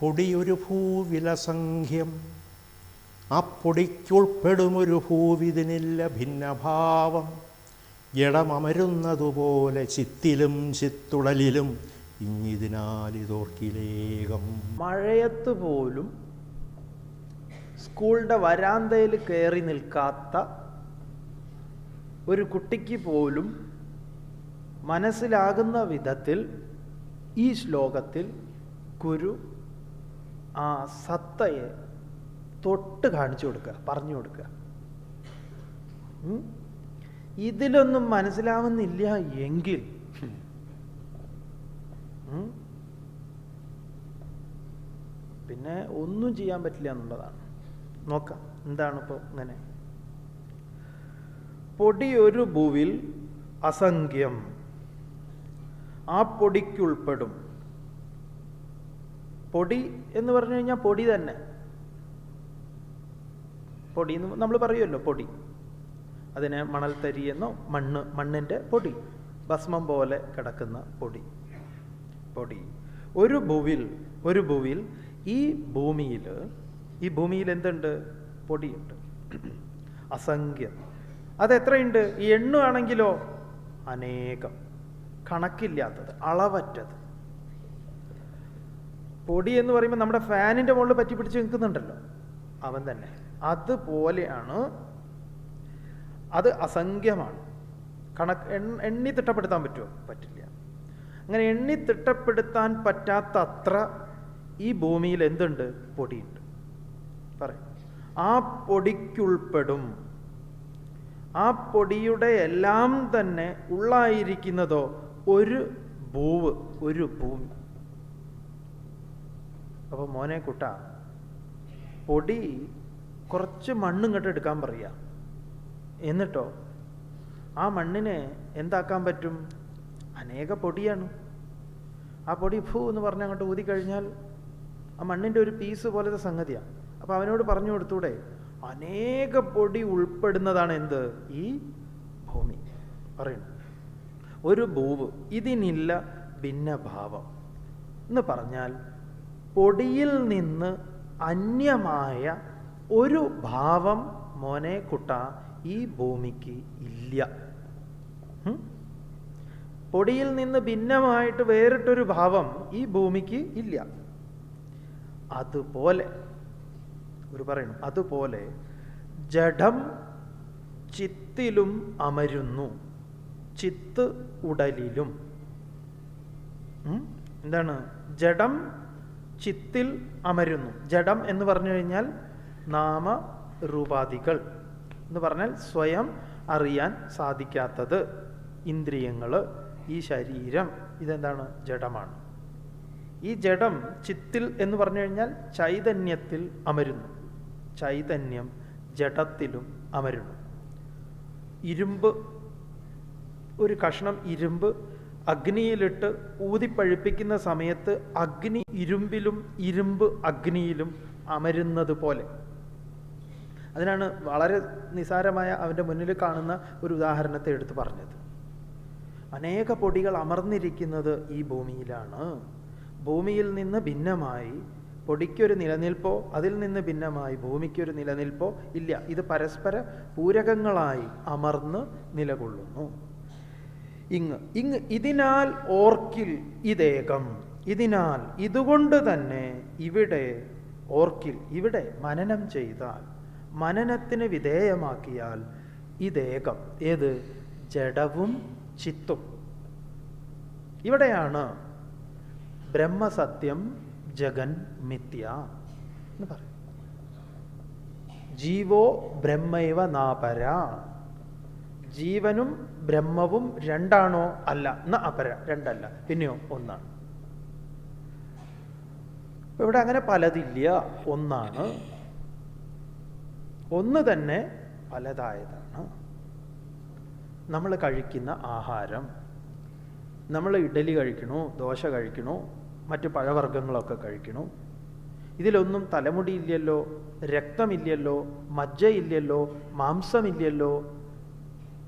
പൊടിയൊരു ഭൂവിലസംഖ്യം ആ പൊടിക്കുൾപ്പെടുമൊരു ഭൂവിതിനില്ല ഭിന്നഭാവം. ജഡമമരുന്നതുപോലെ ചിത്തിലും ചിത്തുടലിലും ഇഞ്ഞിതിനാലിതോർക്കിലേകം മഴയത്ത് പോലും സ്കൂളിന്റെ വരാന്തയിൽ കയറി നിൽക്കാത്ത ഒരു കുട്ടിക്ക് പോലും മനസ്സിലാകുന്ന വിധത്തിൽ ഈ ശ്ലോകത്തിൽ ഗുരു ആ സത്തയെ തൊട്ട് കാണിച്ചു കൊടുക്കുക പറഞ്ഞു കൊടുക്കുക. ഇതിലൊന്നും മനസ്സിലാവുന്നില്ല എങ്കിൽ. പിന്നെ ഒന്നും ചെയ്യാൻ പറ്റില്ല എന്നുള്ളതാണ്. നോക്കാം എന്താണ് ഇപ്പോൾ ഇങ്ങനെ. പൊടിയൊരു ഭൂവിൽ അസംഖ്യം. ആ പൊടിക്കുൾപ്പെടും. പൊടി എന്ന് പറഞ്ഞു കഴിഞ്ഞാൽ പൊടി തന്നെ. പൊടി എന്ന് നമ്മൾ പറയുമല്ലോ പൊടി. അതിനെ മണൽത്തരി എന്നോ മണ്ണ് മണ്ണിന്റെ പൊടി ഭസ്മം പോലെ കിടക്കുന്ന പൊടി. പൊടി. ഒരു ഭൂവിൽ ഒരു ഭൂവിൽ ഈ ഭൂമിയിൽ ഈ ഭൂമിയിൽ എന്തുണ്ട്? പൊടിയുണ്ട്. അസംഖ്യം. അത് എത്രയുണ്ട്? ഈ എണ്ണുവാണെങ്കിലോ? അനേകം. കണക്കില്ലാത്തത് അളവറ്റത്. പൊടി എന്ന് പറയുമ്പോൾ നമ്മുടെ ഫാനിന്റെ മുകളിൽ പറ്റി പിടിച്ച് നിൽക്കുന്നുണ്ടല്ലോ. അവൻ തന്നെ. അതുപോലെയാണ് അത് അസംഖ്യമാണ്. കണക്ക് എണ്ണി തിട്ടപ്പെടുത്താൻ പറ്റുമോ പറ്റില്ല. അങ്ങനെ എണ്ണി തിട്ടപ്പെടുത്താൻ പറ്റാത്ത അത്ര ഈ ഭൂമിയിൽ എന്തുണ്ട്? പൊടിയുണ്ട്. പറയും. ആ പൊടിക്കുൾപ്പെടും. ആ പൊടിയുടെ എല്ലാം തന്നെ ഉള്ളായിരിക്കുന്നതോ? ഒരു ഭൂവ് ഒരു ഭൂമി. അപ്പോൾ മോനെ കുട്ട പൊടി കുറച്ച് മണ്ണ് ഇങ്ങോട്ട് എടുക്കാൻ പറയുക എന്നിട്ടോ ആ മണ്ണിനെ എന്താക്കാൻ പറ്റും? അനേക പൊടിയാണ്. ആ പൊടി ഭൂ എന്ന് പറഞ്ഞ് അങ്ങോട്ട് ഊതിക്കഴിഞ്ഞാൽ ആ മണ്ണിന്റെ ഒരു പീസ് പോലത്തെ സംഗതിയാണ് അപ്പോൾ അവനോട് പറഞ്ഞു കൊടുത്തൂടെ അനേക പൊടി ഉൾപ്പെടുന്നതാണ് എന്ത്? ഈ ഭൂമി. പറയുന്നു ഒരു ഭൂവ് ഇതിനില്ല ഭിന്നഭാവം. എന്ന് പറഞ്ഞാൽ പൊടിയിൽ നിന്ന് അന്യമായ ഒരു ഭാവം മോനെ കുട്ട ഈ ഭൂമിക്ക് ഇല്ല. പൊടിയിൽ നിന്ന് ഭിന്നമായിട്ട് വേറിട്ടൊരു ഭാവം ഈ ഭൂമിക്ക് ഇല്ല. അതുപോലെ ഒരു പറയുന്നു അതുപോലെ ജഡം ചിത്തിലും അമരുന്നു ചിത്ത് ഉടലിലും. എന്താണ്? ജഡം ചിത്തിൽ അമരുന്നു. ജഡം എന്ന് പറഞ്ഞു കഴിഞ്ഞാൽ നാമരൂപാദികൾ എന്ന് പറഞ്ഞാൽ സ്വയം അറിയാൻ സാധിക്കാത്തത് ഇന്ദ്രിയങ്ങൾ ഈ ശരീരം. ഇതെന്താണ്? ജഡമാണ്. ഈ ജഡം ചിത്തിൽ എന്ന് പറഞ്ഞു കഴിഞ്ഞാൽ ചൈതന്യത്തിൽ അമരുന്നു. ചൈതന്യം ജഡത്തിലും അമരുന്നു. ഇരുമ്പ് ഒരു കഷ്ണം ഇരുമ്പ് അഗ്നിയിലിട്ട് ഊതിപ്പഴുപ്പിക്കുന്ന സമയത്ത് അഗ്നി ഇരുമ്പിലും ഇരുമ്പ് അഗ്നിയിലും അമരുന്നത് പോലെ. അതിനാണ് വളരെ നിസാരമായ അവന്റെ മുന്നിൽ കാണുന്ന ഒരു ഉദാഹരണത്തെ എടുത്തു പറഞ്ഞത്. അനേക പൊടികൾ അമർന്നിരിക്കുന്നത് ഈ ഭൂമിയിലാണ്. ഭൂമിയിൽ നിന്ന് ഭിന്നമായി പൊടിക്കൊരു നിലനിൽപ്പോ അതിൽ നിന്ന് ഭിന്നമായി ഭൂമിക്കൊരു നിലനിൽപ്പോ ഇല്ല. ഇത് പരസ്പര പൂരകങ്ങളായി അമർന്ന് നിലകൊള്ളുന്നു. ഇങ് ഇങ് ഇതിനാൽ ഓർക്കിൽ ഇതേകം ഇതിനാൽ ഇതുകൊണ്ട് തന്നെ ഇവിടെ ഓർക്കിൽ ഇവിടെ മനനം ചെയ്താൽ മനനത്തിന് വിധേയമാക്കിയാൽ ഇതേകം ഏത്? ജഡവും ചിത്തും. ഇവിടെയാണ് ബ്രഹ്മസത്യം ജഗൻ മിഥ്യ എന്ന് പറയും ജീവോ ബ്രഹ്മൈവ നാപര. ജീവനും ബ്രഹ്മവും രണ്ടാണോ അല്ല? എന്ന അപര രണ്ടല്ല. പിന്നെയോ ഒന്നാണ്. ഇവിടെ അങ്ങനെ പലതില്ല. ഒന്നാണ്. ഒന്ന് തന്നെ പലതായതാണ്. നമ്മൾ കഴിക്കുന്ന ആഹാരം. നമ്മൾ ഇഡലി കഴിക്കണു ദോശ കഴിക്കണു മറ്റു പഴവർഗങ്ങളൊക്കെ കഴിക്കണു. ഇതിലൊന്നും തലമുടിയില്ലല്ലോ രക്തമില്ലല്ലോ മജ്ജയില്ലല്ലോ മാംസമില്ലല്ലോ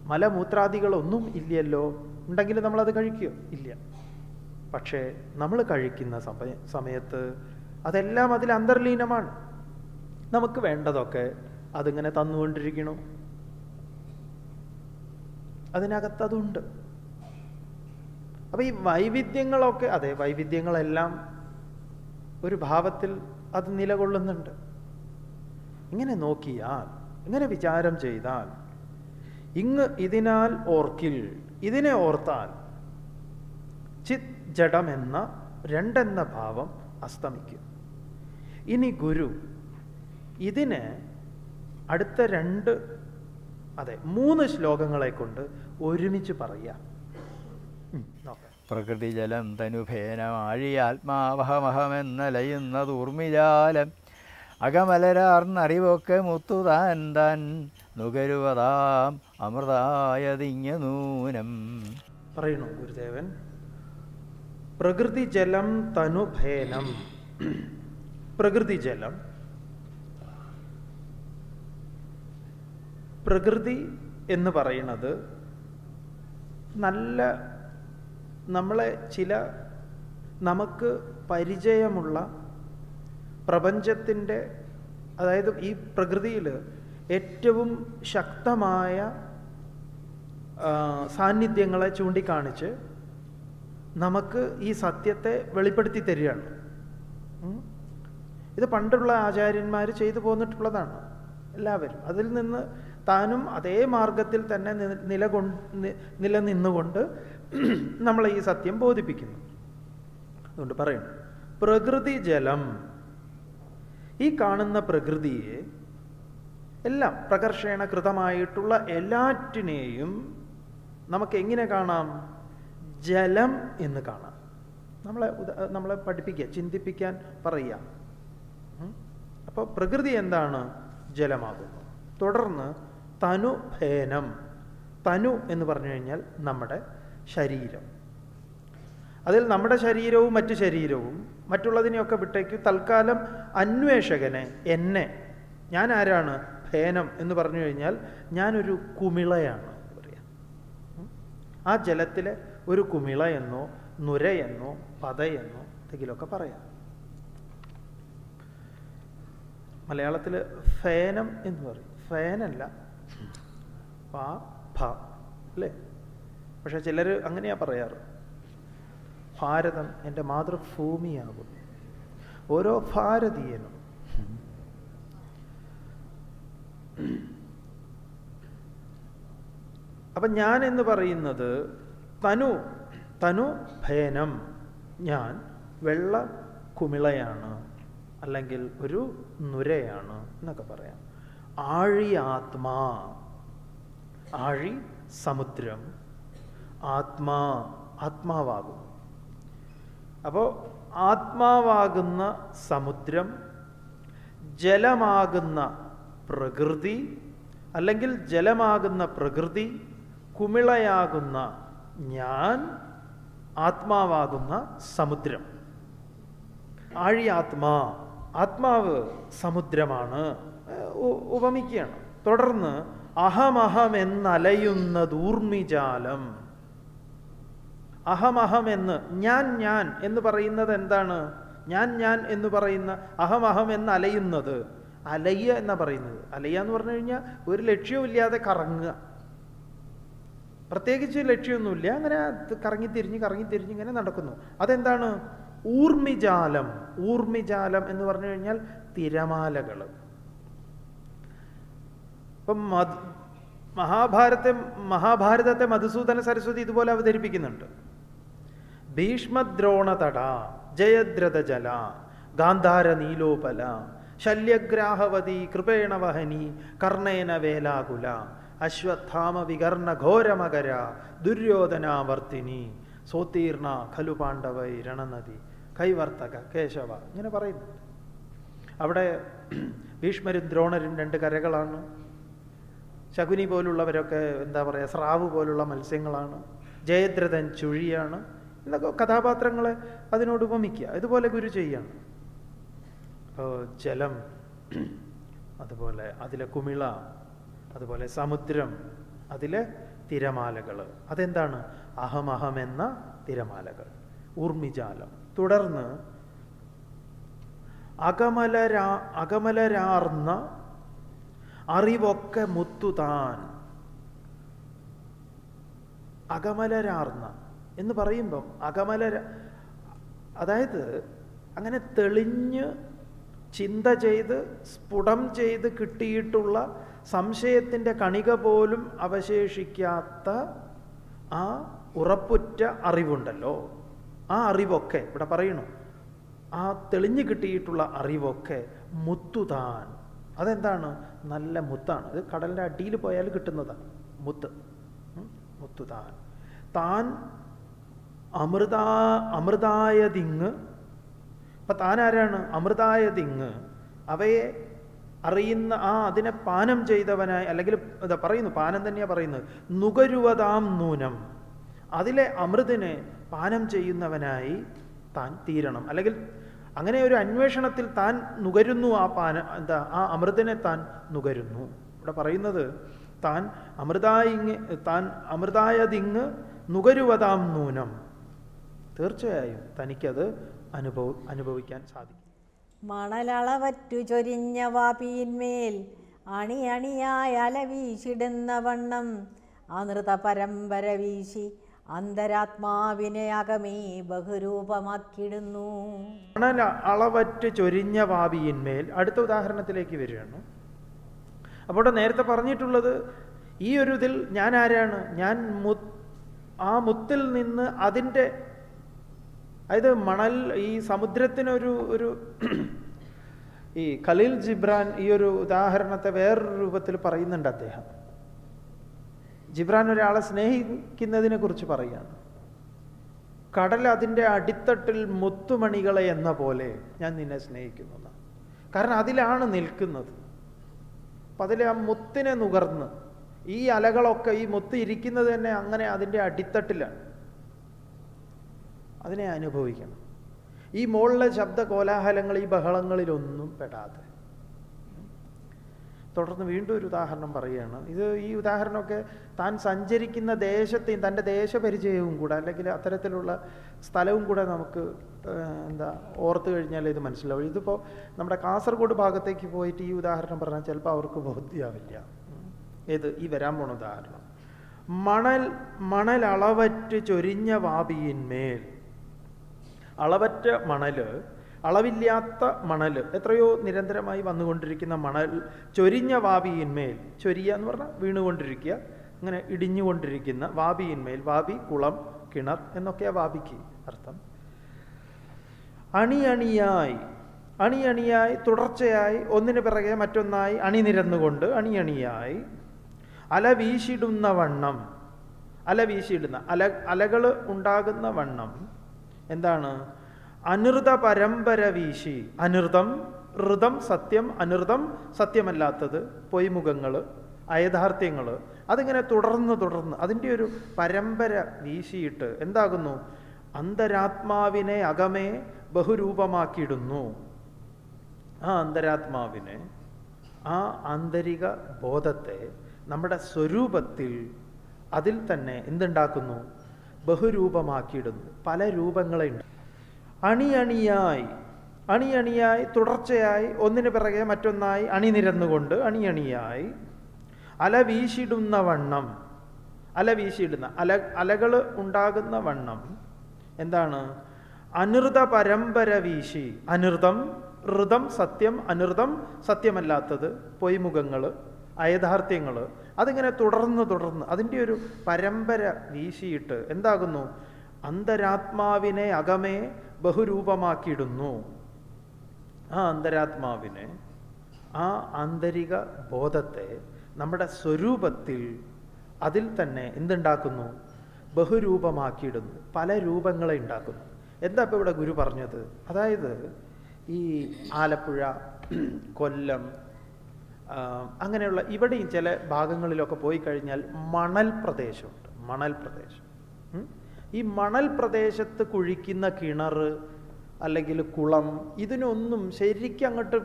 മലമൂത്രാദികളൊന്നും ഇല്ലല്ലോ ഉണ്ടെങ്കിൽ നമ്മളത് കഴിക്കുകയോ ഇല്ല. പക്ഷേ നമ്മൾ കഴിക്കുന്ന സമയ സമയത്ത് അതെല്ലാം അതിൽ അന്തർലീനമാണ്. നമുക്ക് വേണ്ടതൊക്കെ അതിങ്ങനെ തന്നുകൊണ്ടിരിക്കണു. അതിനകത്ത് അതുണ്ട്. അപ്പൊ ഈ വൈവിധ്യങ്ങളൊക്കെ അതെ വൈവിധ്യങ്ങളെല്ലാം ഒരു ഭാവത്തിൽ അത് നിലകൊള്ളുന്നുണ്ട്. ഇങ്ങനെ നോക്കിയാൽ ഇങ്ങനെ വിചാരം ചെയ്താൽ ഇങ്ങ് ഇതിനാൽ ഓർക്കിൽ ഇതിനെ ഓർത്താൽ ചിത് ജഡമെന്ന രണ്ടെന്ന ഭാവം അസ്തമിക്കും. ഇനി ഗുരു ഇതിനെ അടുത്ത രണ്ട് അതെ മൂന്ന് ശ്ലോകങ്ങളെ കൊണ്ട് ഒരുമിച്ച് പറയാം ഉം, നോക്കാം. പ്രകൃതി ജലം തനുഭേനമാഴി ആത്മാവഹമഹമെന്നലയുന്ന ദൂർമിജാലം അകമലരാർന്നറിവൊക്കെ മുത്തുതാൻ താൻ നുകരുവതാം. അമൃതായതിങ്ങ നൂനം. പറയുന്നു ഗുരുദേവൻ. പ്രകൃതി ജലം തനുഭേനം. പ്രകൃതി ജലം പ്രകൃതി എന്ന് പറയുന്നത് നല്ല നമ്മളെ ചില നമുക്ക് പരിചയമുള്ള പ്രപഞ്ചത്തിന്റെ അതായത് ഈ പ്രകൃതിയിൽ ഏറ്റവും ശക്തമായ സാന്നിധ്യങ്ങളെ ചൂണ്ടിക്കാണിച്ച് നമുക്ക് ഈ സത്യത്തെ വെളിപ്പെടുത്തി തരികയാണ്. ഇത് പണ്ടുള്ള ആചാര്യന്മാർ ചെയ്തു പോന്നിട്ടുള്ളതാണ് എല്ലാവരും. അതിൽ നിന്ന് താനും അതേ മാർഗത്തിൽ തന്നെ നിലകൊണ്ട് നിലനിന്നുകൊണ്ട് നമ്മളെ ഈ സത്യം ബോധിപ്പിക്കുന്നു. അതുകൊണ്ട് പറയണം പ്രകൃതി ജലം. ഈ കാണുന്ന പ്രകൃതിയെ എല്ലാം പ്രകർഷണ കൃതമായിട്ടുള്ള എല്ലാറ്റിനെയും നമുക്ക് എങ്ങനെ കാണാം? ജലം എന്ന് കാണാം. നമ്മളെ നമ്മളെ പഠിപ്പിക്കുക ചിന്തിപ്പിക്കാൻ പറയുക. അപ്പോൾ പ്രകൃതി എന്താണ്? ജലമാകുന്നു. തുടർന്ന് തനുഭേനം തനു എന്ന് പറഞ്ഞു കഴിഞ്ഞാൽ നമ്മുടെ ശരീരം. അതിൽ നമ്മുടെ ശരീരവും മറ്റു ശരീരവും മറ്റുള്ളതിനെയൊക്കെ വിട്ടേക്ക് തൽക്കാലം അന്വേഷകനെ എന്നെ. ഞാൻ ആരാണ്? ഭേനം എന്ന് പറഞ്ഞു കഴിഞ്ഞാൽ ഞാനൊരു കുമിളയാണ്. ആ ജലത്തിലെ ഒരു കുമിള എന്നോ നുരയെന്നോ പതയെന്നോ എന്തെങ്കിലുമൊക്കെ പറയാം. മലയാളത്തിൽ ഫേനം എന്ന് പറയും. ഫേനല്ല. പാ ഭ അല്ലേ? പക്ഷെ ചിലർ അങ്ങനെയാ പറയാറ്. ഭാരതം എന്റെ മാതൃഭൂമിയാകും. ഓരോ ഭാരതീയനും അപ്പം ഞാൻ എന്ന് പറയുന്നത് തനു തനു ഭയനം ഞാൻ വെള്ള കുമിളയാണ് അല്ലെങ്കിൽ ഒരു നുരയാണ് എന്നൊക്കെ പറയാം. ആഴി ആത്മാ ആഴി സമുദ്രം ആത്മാ ആത്മാവാകും. അപ്പോൾ ആത്മാവാകുന്ന സമുദ്രം ജലമാകുന്ന പ്രകൃതി അല്ലെങ്കിൽ ജലമാകുന്ന പ്രകൃതി കുമിളയാകുന്ന ഞാൻ ആത്മാവാകുന്ന സമുദ്രം. ആഴി ആത്മാ ആത്മാവ് സമുദ്രമാണ്. ഉപമിക്കുകയാണ്. തുടർന്ന് അഹമഹം എന്നലയുന്ന ദൂർമിജാലം. അഹമഹം എന്ന് ഞാൻ ഞാൻ എന്ന് പറയുന്നത് എന്താണ്? ഞാൻ ഞാൻ എന്ന് പറയുന്ന അഹമഹം എന്ന് അലയുന്നത് അലയ്യ എന്നാ പറയുന്നത്. അലയ്യ എന്ന് പറഞ്ഞു കഴിഞ്ഞാൽ ഒരു ലക്ഷ്യവും ഇല്ലാതെ കറങ്ങുക. പ്രത്യേകിച്ച് ലക്ഷ്യമൊന്നുമില്ല അങ്ങനെ കറങ്ങി തിരിഞ്ഞ് കറങ്ങി തിരിഞ്ഞ് ഇങ്ങനെ നടക്കുന്നു. അതെന്താണ്? ഊർമിജാലം. ഊർമിജാലം എന്ന് പറഞ്ഞു കഴിഞ്ഞാൽ തിരമാലകൾ. ഇപ്പം മത് മഹാഭാരത്തെ മഹാഭാരതത്തെ മധുസൂദന സരസ്വതി ഇതുപോലെ അവതരിപ്പിക്കുന്നുണ്ട്. ഭീഷ്മദ്രോണതട ജയദ്രത ജല ഗാന്ധാര നീലോപല ശല്യഗ്രാഹവതി കൃപേണവഹനി കർണേന വേലാകുല അശ്വത്ഥാമ വികർണ ഘോരമകര ദുര്യോധനാവർത്തിനി. സോത്തീർണ ഖലു പാണ്ഡവൈ രണനദി. കൈവർത്തക കേശവ. ഇങ്ങനെ പറയുന്നുണ്ട്. അവിടെ ഭീഷ്മരും ദ്രോണരും രണ്ട് കരകളാണ്. ശകുനി പോലുള്ളവരൊക്കെ എന്താ പറയുക സ്രാവ് പോലുള്ള മത്സ്യങ്ങളാണ്. ജയദ്രഥൻ ചുഴിയാണ്. എന്നൊക്കെ കഥാപാത്രങ്ങളെ അതിനോട് ഉപമിക്കുക. ഇതുപോലെ ഗുരു ചെയ്യാണ്. അപ്പോൾ ജലം അതുപോലെ അതിലെ കുമിള അതുപോലെ സമുദ്രം അതിലെ തിരമാലകൾ. അതെന്താണ്? അഹമഹം എന്ന തിരമാലകൾ. ഊർമിജാലം. തുടർന്ന് അകമലരാ അകമലരാർന്ന അറിവൊക്കെ മുത്തുതാൻ. അകമലരാർന്ന എന്ന് പറയുമ്പം അകമലര അതായത് അങ്ങനെ തെളിഞ്ഞ് ചിന്ത ചെയ്ത് സ്ഫുടം ചെയ്ത് കിട്ടിയിട്ടുള്ള സംശയത്തിന്റെ കണിക പോലും അവശേഷിക്കാത്ത ആ ഉറപ്പുറ്റ അറിവുണ്ടല്ലോ. ആ അറിവൊക്കെ ഇവിടെ പറയണു ആ തെളിഞ്ഞു കിട്ടിയിട്ടുള്ള അറിവൊക്കെ മുത്തുതാൻ. അതെന്താണ്? നല്ല മുത്താണ്. അത് കടലിന്റെ അടിയിൽ പോയാൽ കിട്ടുന്നതാണ് മുത്ത്. മുത്തുതാൻ. താൻ അമൃതാ അമൃതായതിങ് അപ്പം താൻ ആരാണ്? അമൃതായതിങ് അവയെ അറിയുന്ന ആ അതിനെ പാനം ചെയ്തവനായി അല്ലെങ്കിൽ ഇതാ പറയുന്നു പാനം തന്നെയാ പറയുന്നത് നുകരുവതാം നൂനം. അതിലെ അമൃതിനെ പാനം ചെയ്യുന്നവനായി താൻ തീരണം. അല്ലെങ്കിൽ അങ്ങനെ ഒരു അന്വേഷണത്തിൽ താൻ നുകരുന്നു ആ പാന എന്താ ആ അമൃതിനെ താൻ നുകരുന്നു. ഇവിടെ പറയുന്നത് താൻ അമൃതായിങ് താൻ അമൃതായതിങ് നുകരുവതാം നൂനം. തീർച്ചയായും തനിക്കത് അനുഭവ അനുഭവിക്കാൻ സാധിക്കും. മണലളവറ്റു ചൊരിഞ്ഞ വാപിയിന്മേൽ അണിയണിയായ അലവീശിടുന്ന അല വീശിടുന്ന വണ്ണം അനൃത പരമ്പര വീശി അന്തരാത്മാവിനെ അകമേ ബഹുരൂപമാക്കിടുന്നു മണല അളവറ്റ് ചൊരിഞ്ഞ വാപിയിന്മേൽ അടുത്ത ഉദാഹരണത്തിലേക്ക് വരികയാണ്. അപ്പോൾ നേരത്തെ പറഞ്ഞിട്ടുള്ളത് ഈ ഒരു ഇതിൽ ഞാൻ ആരാണ്? ഞാൻ മുത്ത് ആ മുത്തിൽ നിന്ന് അതിന്റെ അതായത് മണൽ ഈ സമുദ്രത്തിനൊരു ഒരു ഈ ഖലീൽ ജിബ്രാൻ ഈ ഒരു ഉദാഹരണത്തെ വേറൊരു രൂപത്തിൽ പറയുന്നുണ്ട് അദ്ദേഹം. ജിബ്രാൻ ഒരാളെ സ്നേഹിക്കുന്നതിനെ കുറിച്ച് പറയുകയാണ്. കടൽ അതിന്റെ അടിത്തട്ടിൽ മുത്തുമണികളെ എന്ന പോലെ ഞാൻ നിന്നെ സ്നേഹിക്കുന്നു. കാരണം അതിലാണ് നിൽക്കുന്നത്. അപ്പം അതിലെ ആ മുത്തിനെ നുകർന്ന് ഈ അലകളൊക്കെ ഈ മുത്ത് ഇരിക്കുന്നത് തന്നെ അങ്ങനെ അതിന്റെ അടിത്തട്ടിലാണ്. അതിനെ അനുഭവിക്കണം. ഈ മുകളിലെ ശബ്ദ കോലാഹലങ്ങൾ ഈ ബഹളങ്ങളിലൊന്നും പെടാതെ. തുടർന്ന് വീണ്ടും ഒരു ഉദാഹരണം പറയുകയാണ്. ഇത് ഈ ഉദാഹരണമൊക്കെ താൻ സഞ്ചരിക്കുന്ന ദേശത്തെയും തന്റെ ദേശപരിചയവും കൂടെ അല്ലെങ്കിൽ അത്തരത്തിലുള്ള സ്ഥലവും കൂടെ നമുക്ക് എന്താ ഓർത്ത് കഴിഞ്ഞാൽ ഇത് മനസ്സിലാവും ഇതിപ്പോൾ നമ്മുടെ കാസർഗോഡ് ഭാഗത്തേക്ക് പോയിട്ട് ഈ ഉദാഹരണം പറഞ്ഞാൽ ചിലപ്പോൾ അവർക്ക് ബോധ്യാവില്ല ഉം. ഏത്? ഈ വരാൻ പോണ ഉദാഹരണം. മണൽ മണൽ അളവറ്റ് ചൊരിഞ്ഞ വാപിയിന്മേൽ അളവറ്റ മണൽ അളവില്ലാത്ത മണൽ എത്രയോ നിരന്തരമായി വന്നുകൊണ്ടിരിക്കുന്ന മണൽ ചൊരിഞ്ഞ വാപിയിന്മേൽ ചൊരിയ എന്ന് പറഞ്ഞാൽ വീണുകൊണ്ടിരിക്കുക അങ്ങനെ ഇടിഞ്ഞുകൊണ്ടിരിക്കുന്ന വാപിയിന്മേൽ വാപി കുളം കിണർ എന്നൊക്കെയാണ് വാപിക്ക് അർത്ഥം. അണിയണിയായി അണിയണിയായി തുടർച്ചയായി ഒന്നിന് പിറകെ മറ്റൊന്നായി അണിനിരന്നുകൊണ്ട് അണിയണിയായി അല വീശിടുന്ന വണ്ണം അല വീശിയിടുന്ന അല അലകൾ ഉണ്ടാകുന്ന വണ്ണം എന്താണ്? അനൃത പരമ്പര വീശി അനൃതം ഋതം സത്യം അനൃതം സത്യമല്ലാത്തത് പൊയ്മുഖങ്ങൾ അയഥാർത്ഥ്യങ്ങൾ അതിങ്ങനെ തുടർന്ന് തുടർന്ന് അതിന്റെ ഒരു പരമ്പര വീശിയിട്ട് എന്താകുന്നു? അന്തരാത്മാവിനെ അകമേ ബഹുരൂപമാക്കിയിടുന്നു. ആ അന്തരാത്മാവിനെ ആ ആന്തരിക ബോധത്തെ നമ്മുടെ സ്വരൂപത്തിൽ അതിൽ തന്നെ എന്തുണ്ടാക്കുന്നു? ബഹുരൂപമാക്കിയിടുന്നു. പല രൂപങ്ങളുണ്ട് അണിയണിയായി. അണിയണിയായി തുടർച്ചയായി ഒന്നിന് പിറകെ മറ്റൊന്നായി അണിനിരന്നുകൊണ്ട് അണിയണിയായി. അല വീശിടുന്ന വണ്ണം. അല വീശിയിടുന്ന അല അലകൾ ഉണ്ടാകുന്ന വണ്ണം. എന്താണ്? അനൃത പരമ്പര വീശി. അനൃതം ഋതം സത്യം അനൃതം സത്യമല്ലാത്തത് പൊയ്മുഖങ്ങൾ അയഥാർത്ഥ്യങ്ങൾ അതിങ്ങനെ തുടർന്ന് തുടർന്ന് അതിന്റെ ഒരു പരമ്പര വീശിയിട്ട് എന്താകുന്നു? അന്തരാത്മാവിനെ അകമേ ബഹുരൂപമാക്കിയിടുന്നു. ആ അന്തരാത്മാവിനെ ആ ആന്തരിക ബോധത്തെ നമ്മുടെ സ്വരൂപത്തിൽ അതിൽ തന്നെ എന്തുണ്ടാക്കുന്നു? ബഹുരൂപമാക്കിയിടുന്നു. പല രൂപങ്ങളെ ഉണ്ടാക്കുന്നു. എന്താ ഇപ്പോൾ ഇവിടെ ഗുരു പറഞ്ഞത്? അതായത് ഈ ആലപ്പുഴ കൊല്ലം അങ്ങനെയുള്ള ഇവിടെയും ചില ഭാഗങ്ങളിലൊക്കെ പോയി കഴിഞ്ഞാൽ മണൽ പ്രദേശമുണ്ട് മണൽ പ്രദേശം. ഈ മണൽ പ്രദേശത്ത് കുഴിക്കുന്ന കിണർ അല്ലെങ്കിൽ കുളം ഇതിനൊന്നും ശരിക്കും അങ്ങോട്ട്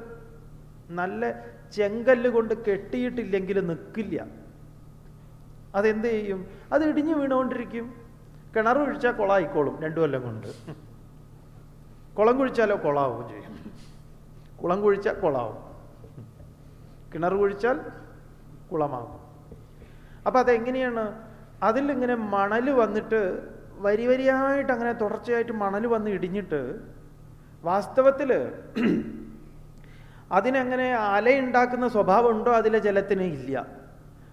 നല്ല ചെങ്കല്ല് കൊണ്ട് കെട്ടിയിട്ടില്ലെങ്കിൽ നിൽക്കില്ല അതെന്ത് ചെയ്യും? അത് ഇടിഞ്ഞു വീണുകൊണ്ടിരിക്കും കിണർ കുഴിച്ചാൽ കുളമായിക്കോളും രണ്ടു കൊല്ലം കൊണ്ട്. കുളം കുഴിച്ചാലോ കുളമാവുകയും ചെയ്യും. കുളം കുഴിച്ചാൽ കുളമാവും കിണർ കുഴിച്ചാൽ കുളമാകും. അപ്പം അതെങ്ങനെയാണ്? അതിൽ ഇങ്ങനെ മണൽ വന്നിട്ട് വരി വരിയായിട്ട് അങ്ങനെ തുടർച്ചയായിട്ട് മണൽ വന്ന് ഇടിഞ്ഞിട്ട് വാസ്തവത്തിൽ അതിനങ്ങനെ അലയുണ്ടാക്കുന്ന സ്വഭാവം ഉണ്ടോ അതിലെ ജലത്തിന്? ഇല്ല.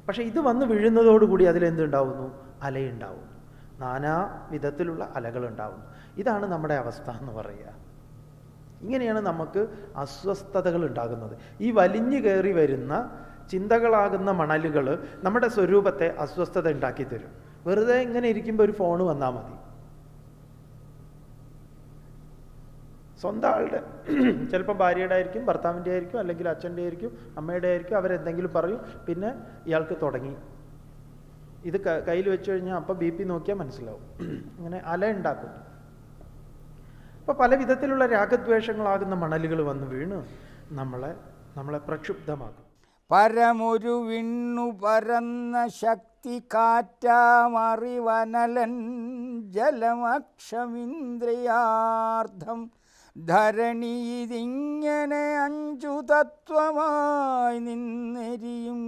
പക്ഷേ ഇത് വന്ന് വീഴുന്നതോടുകൂടി അതിലെന്തുണ്ടാവുന്നു? അലയുണ്ടാവുന്നു. നാനാ വിധത്തിലുള്ള അലകളുണ്ടാവുന്നു. ഇതാണ് നമ്മുടെ അവസ്ഥ എന്ന് പറയുക. ഇങ്ങനെയാണ് നമുക്ക് അസ്വസ്ഥതകൾ ഉണ്ടാകുന്നത്. ഈ വലിഞ്ഞു കയറി വരുന്ന ചിന്തകളാകുന്ന മണലുകൾ നമ്മുടെ സ്വരൂപത്തെ അസ്വസ്ഥത ഉണ്ടാക്കി തരും. വെറുതെ ഇങ്ങനെ ഇരിക്കുമ്പോൾ ഒരു ഫോൺ വന്നാൽ മതി. സ്വന്തം ആളുടെ ചിലപ്പോൾ ഭാര്യയുടെ ആയിരിക്കും ഭർത്താവിന്റെ ആയിരിക്കും അല്ലെങ്കിൽ അച്ഛന്റെ ആയിരിക്കും അമ്മയുടെ ആയിരിക്കും അവരെന്തെങ്കിലും പറയും പിന്നെ ഇയാൾക്ക് തുടങ്ങി. ഇത് കയ്യിൽ വെച്ച് കഴിഞ്ഞാൽ അപ്പം ബി പി നോക്കിയാൽ മനസ്സിലാവും. അങ്ങനെ അല ഉണ്ടാക്കും. അപ്പോൾ പല വിധത്തിലുള്ള രാഗദ്വേഷങ്ങളാകുന്ന മണലുകൾ വന്ന് വീണ് നമ്മളെ നമ്മളെ പ്രക്ഷുബ്ധമാക്കും. പരമൊരു വിണ്ണു പരന്ന ശക്തി കാറ്റാമറിവനലൻ ജലമക്ഷമിന്ദ്രിയാർത്ഥം ധരണി ഇതിങ്ങനെ അഞ്ചു തത്വമായി നിന്നെരിയും.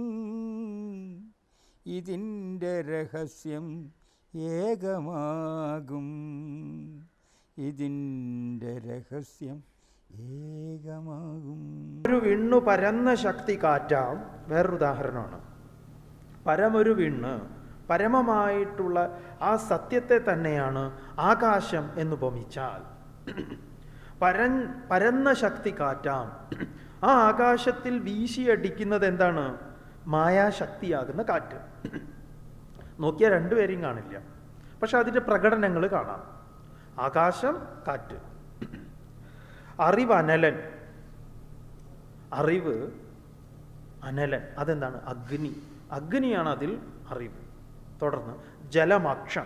ഇതിന്റെ രഹസ്യം ഏകമാകും. ഇതിന്റെ രഹസ്യം ഏകമാകും. ഒരു വിണ്ണു പരന്ന ശക്തി കാറ്റാം. വേറൊരു ഉദാഹരണമാണ് പരമൊരു വിണ്ണ് പരമമായിട്ടുള്ള ആ സത്യത്തെ തന്നെയാണ് ആകാശം എന്ന് ഉപമിച്ചാൽ പരൻ പരന്ന ശക്തി കാറ്റാം. ആ ആകാശത്തിൽ വീശിയടിക്കുന്നത് എന്താണ് മായാശക്തിയാകുന്ന കാറ്റ്. നോക്കിയാൽ രണ്ടുപേരെയും കാണില്ല. പക്ഷെ അതിന്റെ പ്രകടനങ്ങൾ കാണാം. ആകാശം കാറ്റ്. അറിവ് അനലൻ അറിവ് അനലൻ. അതെന്താണ്? അഗ്നി. അഗ്നിയാണ് അതിൽ അറിവ്. തുടർന്ന് ജലമക്ഷം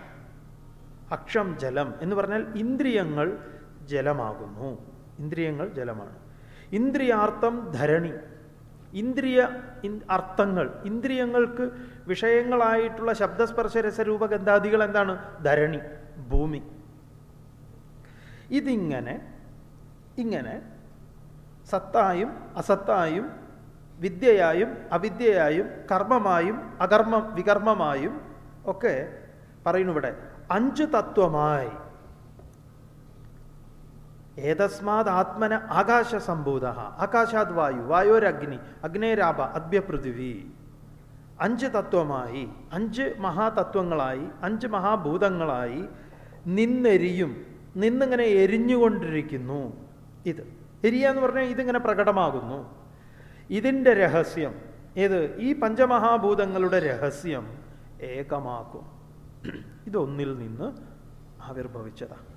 അക്ഷം. ജലം എന്ന് പറഞ്ഞാൽ ഇന്ദ്രിയങ്ങൾ ജലമാകുന്നു. ഇന്ദ്രിയങ്ങൾ ജലമാണ്. ഇന്ദ്രിയാർത്ഥം ധരണി. ഇന്ദ്രിയ അർത്ഥങ്ങൾ. ഇന്ദ്രിയങ്ങൾക്ക് വിഷയങ്ങളായിട്ടുള്ള ശബ്ദസ്പർശ രസരൂപഗന്ധാദികൾ എന്താണ്? ധരണി. ഭൂമി. ഇതിങ്ങനെ ഇങ്ങനെ സത്തായും അസത്തായും വിദ്യയായും അവിദ്യയായും കർമ്മമായും അകർമ്മ വികർമ്മമായും ഒക്കെ പറയുന്നു ഇവിടെ. അഞ്ച് തത്വമായി. ഏതസ്മാത് ആത്മന ആകാശ സംഭൂത ആകാശാത് വായു വായോരഗ്നി അഗ്നേരാപ അദ്ഭ്യപൃഥിവി അഞ്ച് തത്വമായി. അഞ്ച് മഹാതത്വങ്ങളായി അഞ്ച് മഹാഭൂതങ്ങളായി നിന്നെരിയും നിന്നിങ്ങനെ എരിഞ്ഞുകൊണ്ടിരിക്കുന്നു. ഇത് എരിയ എന്ന് പറഞ്ഞാൽ ഇതിങ്ങനെ പ്രകടമാകുന്നു. ഇതിന്റെ രഹസ്യം ഏത് ഈ പഞ്ചമഹാഭൂതങ്ങളുടെ രഹസ്യം ഏകമാക്കും. ഇതൊന്നിൽ നിന്ന് ആവിർഭവിച്ചതാണ്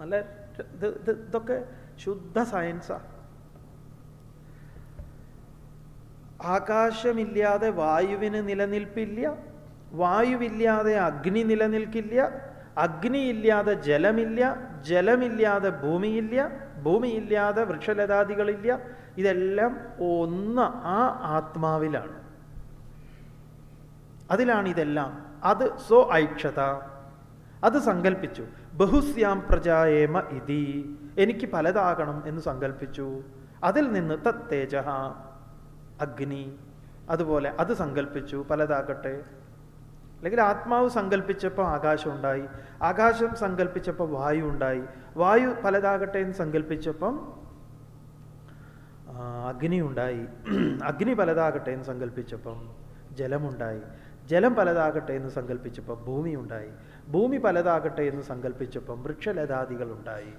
നല്ല ഇത് ഇത് ഇതൊക്കെ ശുദ്ധ സയൻസാ. ആകാശമില്ലാതെ വായുവിന് നിലനിൽപ്പില്ല വായുവില്ലാതെ അഗ്നി നിലനിൽക്കില്ല അഗ്നിയില്ലാതെ ജലമില്ല ജലമില്ലാതെ ഭൂമിയില്ല ഭൂമിയില്ലാതെ വൃക്ഷലതാദികളില്ല. ഇതെല്ലാം ഒന്ന് ആ ആത്മാവിലാണ്. അതിലാണ് ഇതെല്ലാം അത് സോ ഐക്ഷത. അത് സങ്കല്പിച്ചു ബഹുസ്യാം പ്രജായേമ ഇതി. എനിക്ക് പലതാകണം എന്ന് സങ്കല്പിച്ചു അതിൽ നിന്ന് തത്തേജ അഗ്നി. അതുപോലെ അത് സങ്കല്പിച്ചു പലതാകട്ടെ. അല്ലെങ്കിൽ ആത്മാവ് സങ്കല്പിച്ചപ്പോൾ ആകാശം ഉണ്ടായി ആകാശം സങ്കല്പിച്ചപ്പോൾ വായു ഉണ്ടായി. വായു പലതാകട്ടെ എന്ന് സങ്കല്പിച്ചപ്പം അഗ്നി ഉണ്ടായി. അഗ്നി പലതാകട്ടെ എന്ന് സങ്കല്പിച്ചപ്പം ജലമുണ്ടായി. ജലം പലതാകട്ടെ എന്ന് സങ്കല്പിച്ചപ്പം ഭൂമി ഉണ്ടായി. ഭൂമി പലതാകട്ടെ എന്ന് സങ്കല്പിച്ചപ്പം വൃക്ഷലതാദികൾ ഉണ്ടായി.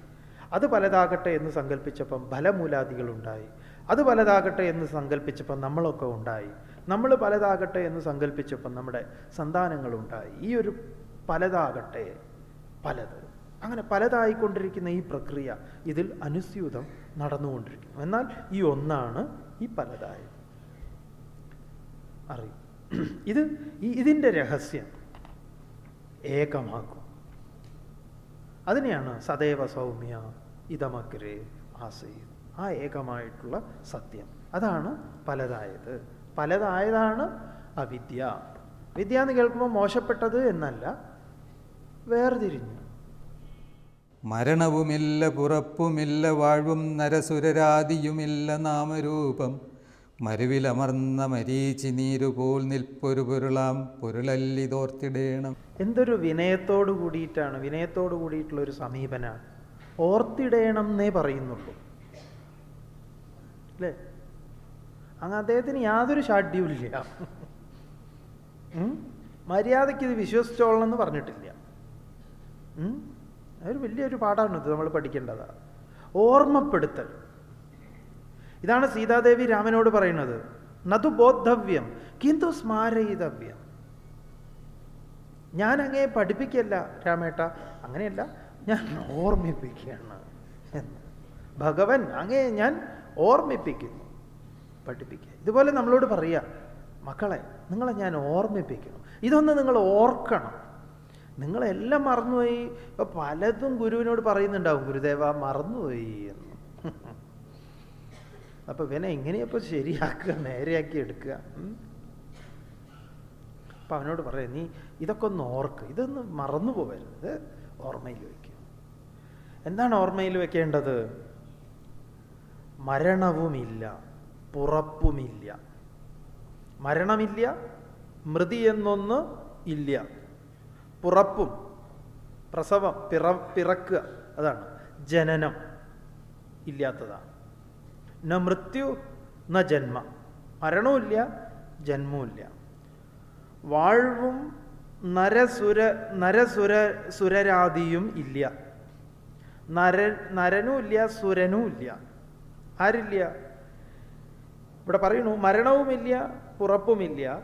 അത് പലതാകട്ടെ എന്ന് സങ്കല്പിച്ചപ്പം ഫലമൂലാദികൾ ഉണ്ടായി. അത് പലതാകട്ടെ എന്ന് സങ്കല്പിച്ചപ്പം നമ്മളൊക്കെ ഉണ്ടായി. നമ്മൾ പലതാകട്ടെ എന്ന് സങ്കല്പിച്ചപ്പം നമ്മുടെ സന്താനങ്ങളുണ്ടായി. ഈ ഒരു പലതാകട്ടെ പലത്. അങ്ങനെ പലതായിക്കൊണ്ടിരിക്കുന്ന ഈ പ്രക്രിയ ഇതിൽ അനുസ്യൂതം നടന്നുകൊണ്ടിരിക്കുന്നു. എന്നാൽ ഈ ഒന്നാണ് ഈ പലതായത്. അറിയും. ഇത് ഇതിന്റെ രഹസ്യം. ഏകമാക്കും. അതിനെയാണ് സദൈവ സൗമ്യ ഇതമഗ്രേ ആസയും ആ ഏകമായിട്ടുള്ള സത്യം. അതാണ് പലതായത്. പലതായതാണ് അവിദ്യ. വിദ്യ എന്ന് കേൾക്കുമ്പോൾ മോശപ്പെട്ടത് എന്നല്ല വേർതിരിഞ്ഞു. മരണവുമില്ല പുറപ്പുമില്ല വാഴ്വും നരസുരരാതിയുമില്ല നാമരൂപം. മരുവിലമർന്ന മരീചി നീരുപോൽ നിൽപ്പൊരു പൊരുളാം പൊരുളല്ലിതോർത്തിടേണം എന്തൊരു വിനയത്തോട് കൂടിയിട്ടാണ് വിനയത്തോട് കൂടിയിട്ടുള്ള ഒരു സമീപനമാണ് ഓർത്തിടേണം എന്നേ പറയുന്നുള്ളൂ. അല്ലേ? അങ്ങ് അദ്ദേഹത്തിന് യാതൊരു ഷാഡ്യൂൾ ഇല്ല. മര്യാദയ്ക്ക് ഇത് വിശ്വസിച്ചോളണം എന്ന് പറഞ്ഞിട്ടില്ല? അതൊരു വലിയൊരു പാഠമാണ് ഇത് നമ്മൾ പഠിക്കേണ്ടതാണ് ഓർമ്മപ്പെടുത്തൽ. ഇതാണ് സീതാദേവി രാമനോട് പറയുന്നത്. നതു ബോദ്ധവ്യം കിന്തു സ്മാരയിതവ്യം. ഞാൻ അങ്ങേ പഠിപ്പിക്കല്ല രാമേട്ട. അങ്ങനെയല്ല ഞാൻ ഓർമ്മിപ്പിക്കുകയാണ്. ഭഗവൻ അങ്ങേ ഞാൻ ഓർമ്മിപ്പിക്കുന്നു. പഠിപ്പിക്കുക. ഇതുപോലെ നമ്മളോട് പറയുക മക്കളെ നിങ്ങളെ ഞാൻ ഓർമ്മിപ്പിക്കണം. ഇതൊന്ന് നിങ്ങൾ ഓർക്കണം. നിങ്ങളെല്ലാം മറന്നുപോയി. ഇപ്പൊ പലതും ഗുരുവിനോട് പറയുന്നുണ്ടാവും ഗുരുദേവ മറന്നുപോയി എന്ന്. അപ്പൊ ഇവനെ എങ്ങനെയപ്പോൾ ശരിയാക്കുക നേരെയാക്കി എടുക്കുക? അപ്പം അവനോട് പറയാം നീ ഇതൊക്കെ ഒന്ന് ഓർക്ക്. ഇതൊന്ന് മറന്നു പോകരുത്. ഓർമ്മയിൽ വയ്ക്കുക എന്താണ് ഓർമ്മയിൽ വെക്കേണ്ടത് മരണവുമില്ല. പുറപ്പുമില്ല മരണമില്ല മൃതി എന്നൊന്ന് ഇല്ല. പുറപ്പും പ്രസവം പിറ പിറക്കുക അതാണ്. ജനനം ഇല്ലാത്തതാണ്. ന മൃത്യു ന ജന്മ. മരണവുമില്ല ജന്മവുമില്ല. വാഴ്വും നരസുര നരസുര സുരരാതിയും ഇല്ല. നര നരനും ഇല്ല സുരനും ഇല്ല ആരില്ല? ഇവിടെ പറയുന്നു മരണവുമില്ല പുറപ്പുമില്ല.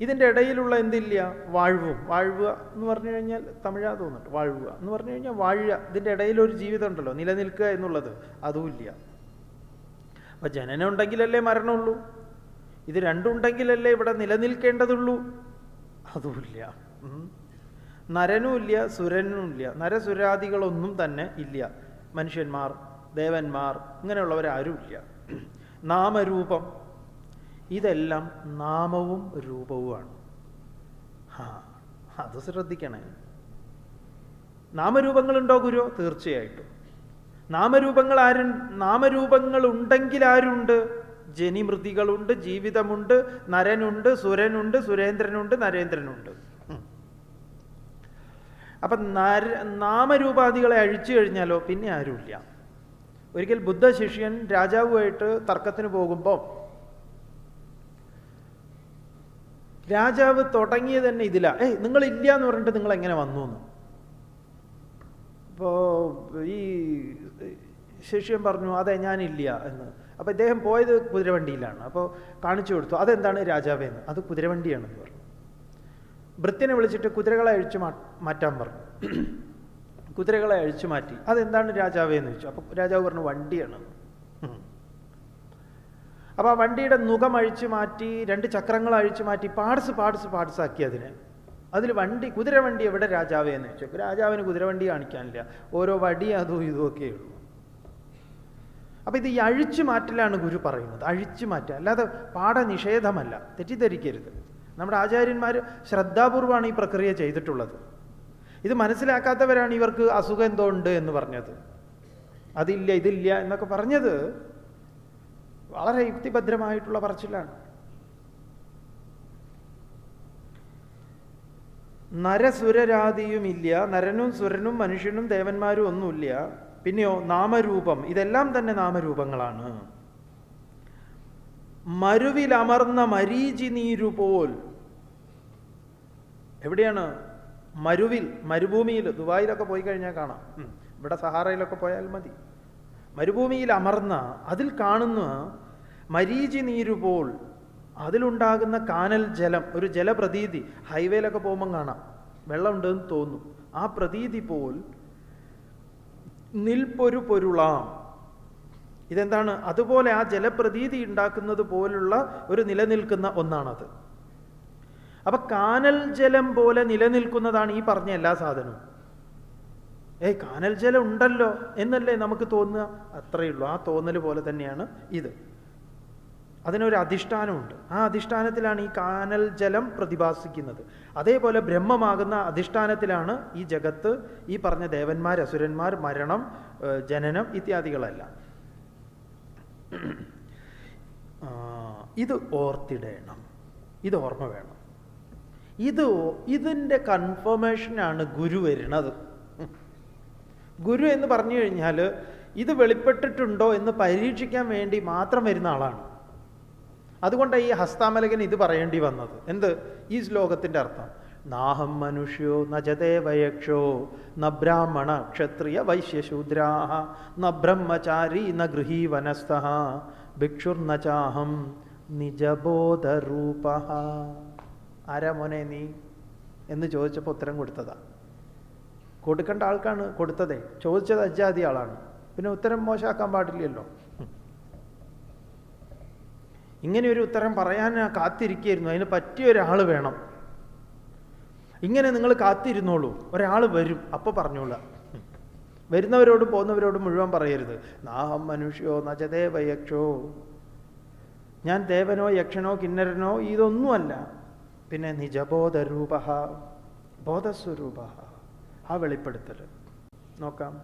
ഇതിന്റെ ഇടയിലുള്ള എന്തില്ല? വാഴ്വും. വാഴുക എന്ന് പറഞ്ഞു കഴിഞ്ഞാൽ തമിഴാ തോന്നുന്നുണ്ട്. വാഴുക എന്ന് പറഞ്ഞു കഴിഞ്ഞാൽ വാഴുക ഇതിന്റെ ഇടയിൽ ഒരു ജീവിതം ഉണ്ടല്ലോ നിലനിൽക്കുക എന്നുള്ളത്. അതുമില്ല. അപ്പം ജനനം ഉണ്ടെങ്കിലല്ലേ മരണമുള്ളൂ. ഇത് രണ്ടുണ്ടെങ്കിലല്ലേ ഇവിടെ നിലനിൽക്കേണ്ടതുള്ളൂ. അതുമില്ല. നരനുമില്ല സുരനുമില്ല. നരസുരാദികളൊന്നും തന്നെ ഇല്ല. മനുഷ്യന്മാർ ദേവന്മാർ ഇങ്ങനെയുള്ളവരാരുമില്ല. നാമരൂപം. ഇതെല്ലാം നാമവും രൂപവുമാണ്. ആ അത് ശ്രദ്ധിക്കണേ. നാമരൂപങ്ങളുണ്ടോ ഗുരു? തീർച്ചയായിട്ടും. നാമരൂപങ്ങൾ ആരു നാമരൂപങ്ങൾ ഉണ്ടെങ്കിൽ ആരുണ്ട്? ജനിമൃതികളുണ്ട് ജീവിതമുണ്ട് നരനുണ്ട് സുരനുണ്ട് സുരേന്ദ്രനുണ്ട് നരേന്ദ്രനുണ്ട്. അപ്പം നര നാമരൂപാദികളെ അഴിച്ചു കഴിഞ്ഞാലോ പിന്നെ ആരുമില്ല. ഒരിക്കൽ ബുദ്ധ ശിഷ്യൻ രാജാവുമായിട്ട് തർക്കത്തിന് പോകുമ്പോൾ രാജാവ് തുടങ്ങിയത് തന്നെ ഇതിലാ. ഏയ് നിങ്ങൾ ഇല്ല എന്ന് പറഞ്ഞിട്ട് നിങ്ങൾ എങ്ങനെ വന്നു എന്ന് അപ്പോൾ ഈ ശിഷ്യൻ പറഞ്ഞു അതെ ഞാനില്ല എന്ന്. അപ്പോൾ ഇദ്ദേഹം പോയത് കുതിരവണ്ടിയിലാണ്. അപ്പോൾ കാണിച്ചു കൊടുത്തു അതെന്താണ് രാജാവേന്ന് അത് കുതിരവണ്ടിയാണെന്ന് പറഞ്ഞു. ഭൃത്യനെ വിളിച്ചിട്ട് കുതിരകളെ അഴിച്ചു മാറ്റാൻ പറഞ്ഞു. കുതിരകളെ അഴിച്ചു മാറ്റി. അതെന്താണ് രാജാവേ എന്ന് ചോദിച്ചു. അപ്പോൾ രാജാവ് പറഞ്ഞു വണ്ടിയാണ്. അപ്പൊ ആ വണ്ടിയുടെ നുകം അഴിച്ചു മാറ്റി രണ്ട് ചക്രങ്ങൾ അഴിച്ചു മാറ്റി പാർട്സ് പാർട്സ് പാർട്സ് ആക്കി അതിനെ. അതിൽ വണ്ടി കുതിരവണ്ടി എവിടെ രാജാവേ എന്ന് ചോദിച്ചു. രാജാവിന് കുതിരവണ്ടി കാണിക്കാനില്ല. ഓരോ വടി അതും ഇതുമൊക്കെ ഉള്ളൂ. അപ്പോൾ ഇത് ഈ അഴിച്ചു മാറ്റലാണ് ഗുരു പറയുന്നത്. അഴിച്ചു മാറ്റുക. അല്ലാതെ പാഠനിഷേധമല്ല. തെറ്റിദ്ധരിക്കരുത്. നമ്മുടെ ആചാര്യന്മാർ ശ്രദ്ധാപൂർവമാണ് ഈ പ്രക്രിയ ചെയ്തിട്ടുള്ളത്. ഇത് മനസ്സിലാക്കാത്തവരാണ് ഇവർക്ക് അസുഖം എന്തോ ഉണ്ട് എന്ന് പറഞ്ഞത്. അതില്ല ഇതില്ല എന്നൊക്കെ പറഞ്ഞത് വളരെ യുക്തിഭദ്രമായിട്ടുള്ള പറച്ചിലാണ്. നരസുരരാതിയുമില്ല നരനും സുരനും മനുഷ്യനും ദേവന്മാരും ഒന്നുമില്ല. പിന്നെയോ നാമരൂപം ഇതെല്ലാം തന്നെ നാമരൂപങ്ങളാണ്. മരുവിലമർന്ന മരീചി നീരുപോൽ എവിടെയാണ്? മരുവിൽ മരുഭൂമിയിൽ ദുബായിലൊക്കെ പോയി കഴിഞ്ഞാൽ കാണാം. ഇവിടെ സഹാറയിലൊക്കെ പോയാൽ മതി. മരുഭൂമിയിൽ അമർന്ന അതിൽ കാണുന്ന മരീചി നീരുപോൾ അതിലുണ്ടാകുന്ന കാനൽ ജലം ഒരു ജലപ്രതീതി ഹൈവേയിലൊക്കെ പോകുമ്പം കാണാം. വെള്ളമുണ്ടെന്ന് തോന്നും. ആ പ്രതീതി പോൽ നിൽപ്പൊരു പൊരുളാം. ഇതെന്താണ്? അതുപോലെ ആ ജലപ്രതീതി ഉണ്ടാക്കുന്നത് പോലുള്ള ഒരു നിലനിൽക്കുന്ന ഒന്നാണത്. അപ്പൊ കാനൽ ജലം പോലെ നിലനിൽക്കുന്നതാണ് ഈ പറഞ്ഞ എല്ലാ സാധനവും. ഏയ് കാനൽ ജലം ഉണ്ടല്ലോ എന്നല്ലേ നമുക്ക് തോന്നുക? അത്രയേ ഉള്ളൂ. ആ തോന്നൽ പോലെ തന്നെയാണ് ഇത്. അതിനൊരു അധിഷ്ഠാനമുണ്ട്. ആ അധിഷ്ഠാനത്തിലാണ് ഈ കാനൽ ജലം പ്രതിഭാസിക്കുന്നത്. അതേപോലെ ബ്രഹ്മമാകുന്ന അധിഷ്ഠാനത്തിലാണ് ഈ ജഗത്ത് ഈ പറഞ്ഞ ദേവന്മാർ അസുരന്മാർ മരണം ജനനം ഇത്യാദികളെല്ലാം. ഇത് ഓർത്തിടേണം. ഇത് ഓർമ്മ വേണം. ഇത് ഇതിന്റെ കൺഫർമേഷനാണ് ഗുരു വരുന്നത്. ഗുരു എന്ന് പറഞ്ഞു കഴിഞ്ഞാൽ ഇത് വെളിപ്പെട്ടിട്ടുണ്ടോ എന്ന് പരീക്ഷിക്കാൻ വേണ്ടി മാത്രം വരുന്ന ആളാണ്. അതുകൊണ്ടാണ് ഈ ഹസ്താമലകൻ ഇത് പറയേണ്ടി വന്നത്. എന്ത്? ഈ ശ്ലോകത്തിന്റെ അർത്ഥം. നാഹം മനുഷ്യോ നജദേവയക്ഷോ ന ബ്രാഹ്മണ ക്ഷത്രിയ വൈശ്യശൂദ്രാഹ ന ബ്രഹ്മചാരി ന ഗൃഹീ വനസ്ഥ ഭിക്ഷുർന ചാഹം നിജബോധരൂപ. ആരാ മോനെ നീ? എന്ന് ചോദിച്ചപ്പോൾ ഉത്തരം കൊടുത്തതാ. കൊടുക്കേണ്ട ആൾക്കാണ് കൊടുത്തതേ. ചോദിച്ചത് അജാതി ആളാണ്. പിന്നെ ഉത്തരം മോശമാക്കാൻ പാടില്ലല്ലോ. ഇങ്ങനെ ഒരു ഉത്തരം പറയാൻ കാത്തിരിക്കുകയായിരുന്നു അതിന് പറ്റിയ ഒരാൾ വേണം. ഇങ്ങനെ നിങ്ങൾ കാത്തിരുന്നോളൂ. ഒരാൾ വരും. അപ്പോൾ പറഞ്ഞോളാം. വരുന്നവരോടും പോകുന്നവരോടും മുഴുവൻ പറയരുത്. നാഹം മനുഷ്യോ നജദേവയക്ഷോ ഞാൻ ദേവനോ യക്ഷനോ കിന്നരനോ ഇതൊന്നുമല്ല. പിന്നെ നിജബോധരൂപ ബോധസ്വരൂപ ആ വെളിപ്പെടുത്തൽ നോക്കാം.